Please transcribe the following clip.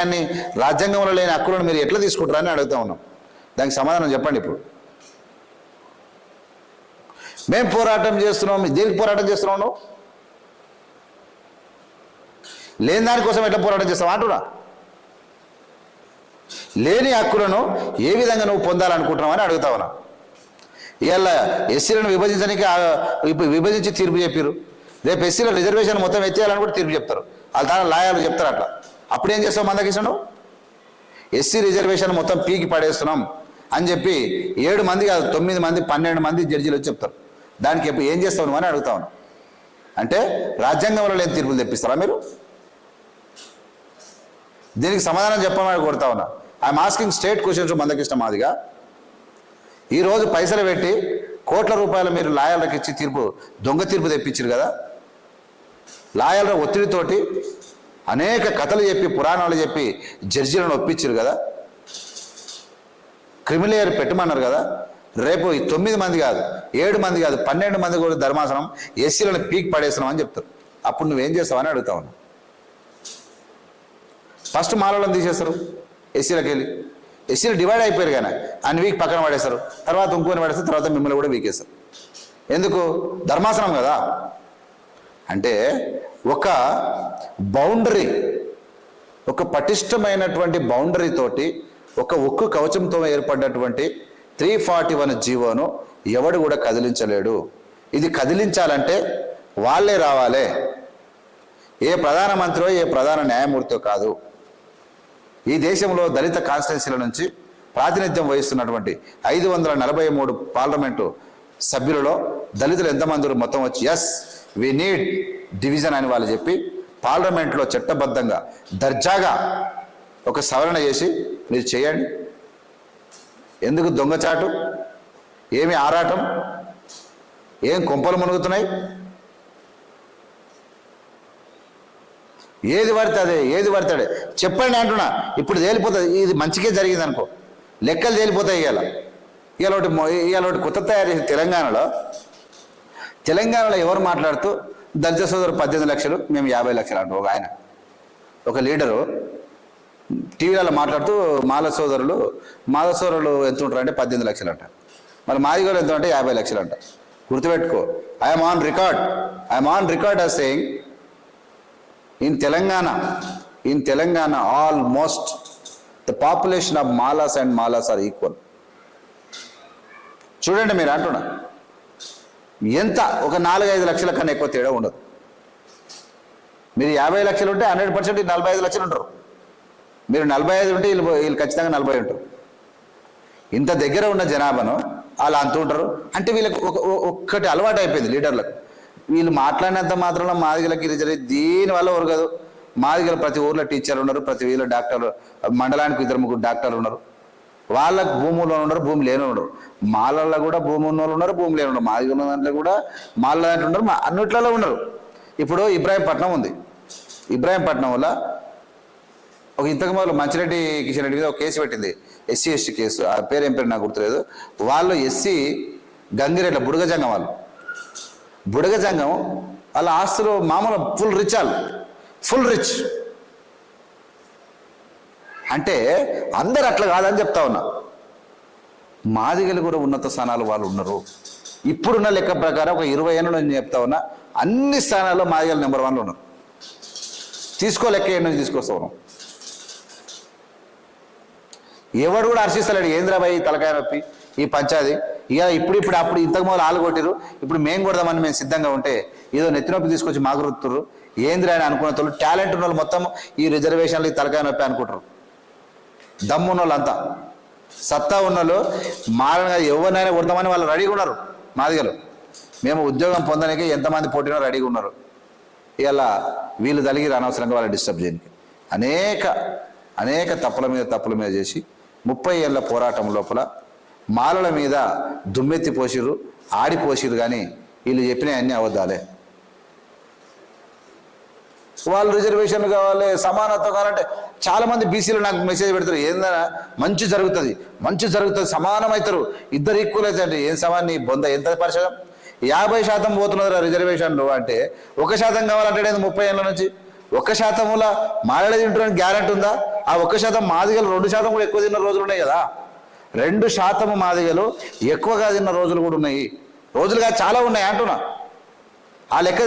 దాన్ని రాజ్యాంగంలో లేని హక్కులను మీరు ఎట్లా తీసుకుంటారని అడుగుతా ఉన్నాం. దానికి సమాధానం చెప్పండి ఇప్పుడు. మేము పోరాటం చేస్తున్నాం దేనికి పోరాటం చేస్తున్నాం నువ్వు? లేని దానికోసం ఎట్లా పోరాటం చేస్తావు? అంటున్నా. లేని హక్కులను ఏ విధంగా నువ్వు పొందాలనుకుంటున్నావు అని అడుగుతా ఉన్నా. ఇవాళ ఎస్సీలను విభజించడానికి ఇప్పుడు విభజించి తీర్పు చెప్పారు రేపు ఎస్సీల రిజర్వేషన్ మొత్తం ఎత్తేయాలని కూడా తీర్పు చెప్తారు. వాళ్ళ దాని లాయాలు చెప్తారు అట్లా. అప్పుడు ఏం చేస్తావు మందకిష్టం? ఎస్సీ రిజర్వేషన్ మొత్తం పీకి పడేస్తున్నాం అని చెప్పి ఏడు మంది కాదు తొమ్మిది మంది పన్నెండు మంది జడ్జీలు వచ్చి చెప్తారు. దానికి ఎప్పుడు ఏం చేస్తావు అని అడుగుతా అంటే రాజ్యాంగంలో లేని తీర్పులు తెప్పిస్తారా మీరు? దీనికి సమాధానం చెప్పమని కొడతా ఉన్నా. I'm asking state questions Mandakrishna Madiga. ఈరోజు పైసలు పెట్టి కోట్ల రూపాయలు మీరు లాయర్లకు ఇచ్చి తీర్పు దొంగ తీర్పు తెప్పించారు కదా? లాయర్ల ఒత్తిడితోటి అనేక కథలు చెప్పి పురాణాలు చెప్పి జడ్జీలను ఒప్పించారు కదా? క్రిమిలేయర్ పెట్టమన్నారు కదా? రేపు తొమ్మిది మంది కాదు ఏడు మంది కాదు పన్నెండు మంది కూడా ధర్మాసనం ఎస్సీలను పీక్ పడేసినాం అని చెప్తారు. అప్పుడు నువ్వేం చేస్తావని అడుగుతా ఉన్నా ఫస్ట్ మాలలను తీసేస్తారు ఎస్సీలకు వెళ్ళి. ఎస్సీలు డివైడ్ అయిపోయారు కానీ అన్ని వీక్ పక్కన పడేస్తారు. తర్వాత ఇంకోని పడేస్తారు తర్వాత మిమ్మల్ని కూడా వీకేస్తారు. ఎందుకు? ధర్మాసనం కదా. అంటే ఒక బౌండరీ ఒక పటిష్టమైనటువంటి బౌండరీ తోటి ఒక ఉక్కు కవచంతో ఏర్పడినటువంటి త్రీ ఫార్టీ వన్ జీవోను ఎవడు కూడా కదిలించలేడు. ఇది కదిలించాలంటే వాళ్ళే రావాలి. ఏ ప్రధానమంత్రో ఏ ప్రధాన న్యాయమూర్తితో కాదు. ఈ దేశంలో దళిత కాన్స్టిట్యున్సీల నుంచి ప్రాతినిధ్యం వహిస్తున్నటువంటి ఐదు వందల నలభై మూడు పార్లమెంటు సభ్యులలో దళితులు ఎంతమంది మొత్తం వచ్చి ఎస్ వి నీడ్ డివిజన్ అని వాళ్ళు చెప్పి పార్లమెంట్లో చట్టబద్ధంగా దర్జాగా ఒక సవరణ చేసి మీరు చేయండి. ఎందుకు దొంగచాటు ఏమి ఆరాటం? ఏం కొంపలు మునుగుతున్నాయి? ఏది పడితే అదే ఏది పడితే అదే. చెప్పండి అంటున్నా ఇప్పుడు తేలిపోతుంది. ఇది మంచిగా జరిగింది అనుకో. లెక్కలు తేలిపోతాయి ఇవాళ ఇవాళ ఒకటి ఇవాళ ఒకటి కొత్త తయారు చేసిన తెలంగాణలో. తెలంగాణలో ఎవరు మాట్లాడుతూ దళిత సోదరు పద్దెనిమిది లక్షలు మేము యాభై లక్షలు అంటారు ఒక ఆయన. ఒక లీడరు టీవీలలో మాట్లాడుతూ మాల సోదరులు మాల సోదరులు ఎంత ఉంటారు అంటే పద్దెనిమిది లక్షలు అంట. మరి మాదిగోలు ఎంత అంటే యాభై లక్షలు అంట. గుర్తుపెట్టుకో I'm on record I'm on record ah saying in Telangana in Telangana almost the population of Malas and Malas are equal చూడండి మీరు అంటున్నా. ఎంత? ఒక నాలుగైదు లక్షల కన్నా ఎక్కువ తేడా ఉండదు. మీరు యాభై లక్షలు ఉంటే హండ్రెడ్ పర్సెంట్ నలభై ఐదు లక్షలు ఉంటారు. మీరు నలభై ఐదు ఉంటే వీళ్ళు వీళ్ళు ఖచ్చితంగా నలభై ఉంటారు. ఇంత దగ్గర ఉన్న జనాభాను వాళ్ళు అంత ఉంటారు. అంటే వీళ్ళకి ఒక ఒ- ఒక్కటి అలవాటు అయిపోయింది లీడర్లకు. వీళ్ళు మాట్లాడినంత మాత్రంలో మాదిగలకి రిజర్వ్ దీనివల్ల ఉరగదు మాదిగల ప్రతి ఊర్లో టీచర్లు ఉన్నారు ప్రతి వీళ్ళు డాక్టర్లు మండలానికి ఇద్దరు ముగ్గురు డాక్టర్లు ఉన్నారు. వాళ్ళకు భూముల్లో ఉన్నారు భూమి లేని ఉండరు. మాలల్లో కూడా భూమి ఉన్న వాళ్ళు ఉన్నారు భూమి లేని ఉండరు. మాదిగ ఉన్న దాంట్లో కూడా మాల దాంట్లో ఉండరు అన్నిట్లలో ఉన్నారు ఇప్పుడు ఇబ్రాహీంపట్నం ఉంది. ఇబ్రాహీంపట్నం వల్ల ఒక ఇంతకు మొదలు మంచిరెడ్డి కిషన్ రెడ్డి మీద ఒక కేసు పెట్టింది. SC ST case. ఆ పేరు ఏం పేరు నాకు గుర్తులేదు. వాళ్ళు ఎస్సీ గంగిరెడ్ల బుడగజంగం వాళ్ళు. బుడగజంగం వాళ్ళ ఆస్తులు మామూలు ఫుల్ రిచ్ వాళ్ళు. Full rich. అంటే అందరు అట్లా కాదని చెప్తా ఉన్నా. మాదిగలు కూడా ఉన్నత స్థానాలు వాళ్ళు ఉన్నారు. ఇప్పుడున్న లెక్క ప్రకారం ఒక ఇరవై ఏళ్ళు నేను చెప్తా ఉన్నా అన్ని స్థానాల్లో మాదిగలు నెంబర్ వన్లో ఉన్నారు. తీసుకో లెక్క ఏడు నుంచి తీసుకొస్తావు ఎవడు కూడా హర్షిస్తలేడు ఏంద్రాబాయి తలకాయ నొప్పి ఈ పంచాది? ఇక ఇప్పుడు ఇప్పుడు అప్పుడు ఇంతకు మొదలు ఆలు కొట్టిరు ఇప్పుడు మేము కొడదామని మేము సిద్ధంగా ఉంటే ఏదో నెత్తి నొప్పి తీసుకొచ్చి మాకు రుత్తురు ఏంద్రా అని అనుకున్న వాళ్ళు టాలెంట్ ఉన్న వాళ్ళు మొత్తం ఈ రిజర్వేషన్లు ఈ తలకాయ నొప్పి అనుకుంటారు. దమ్ము ఉన్న వాళ్ళంతా సత్తా ఉన్నోళ్ళు మారగా ఎవరినైనా కొడతామని వాళ్ళు రెడీగా ఉన్నారు మాదిగలు. మేము ఉద్యోగం పొందడానికి ఎంతమంది పోటీనో రెడీగా ఉన్నారు. ఇలా వీళ్ళు తలిగి అనవసరంగా వాళ్ళు డిస్టర్బ్ చేయడానికి. అనేక అనేక తప్పుల మీద తప్పుల మీద చేసి ముప్పై ఏళ్ళ పోరాటం లోపల మాలల మీద దుమ్మెత్తి పోసిరు ఆడిపోసిరు కానీ వీళ్ళు చెప్పినవి అన్నీ అబద్ధాలే. వాళ్ళు రిజర్వేషన్ కావాలి సమానత్వం కావాలంటే చాలా మంది బీసీలు నాకు మెసేజ్ పెడతారు. ఏందన్నా మంచి జరుగుతుంది. మంచి జరుగుతుంది సమానం అవుతారు ఇద్దరు ఈక్వల్ అవుతారు ఏం సమాన్ని బొంద ఎంత పరిశోధన? యాభై శాతం పోతున్నది రిజర్వేషన్లు అంటే ఒక శాతం కావాలంటే ముప్పై ఏళ్ళ నుంచి. ఒక శాతంలో మారలేదు తింటున్న గ్యారెంటీ ఉందా? ఆ ఒక్క శాతం మాదిగలు రెండు శాతం కూడా ఎక్కువ తిన్న రోజులు ఉన్నాయి కదా. రెండు శాతం మాదిగలు ఎక్కువగా తిన్న రోజులు కూడా ఉన్నాయి. రోజులుగా చాలా ఉన్నాయి అంటున్నా. ఆ లెక్క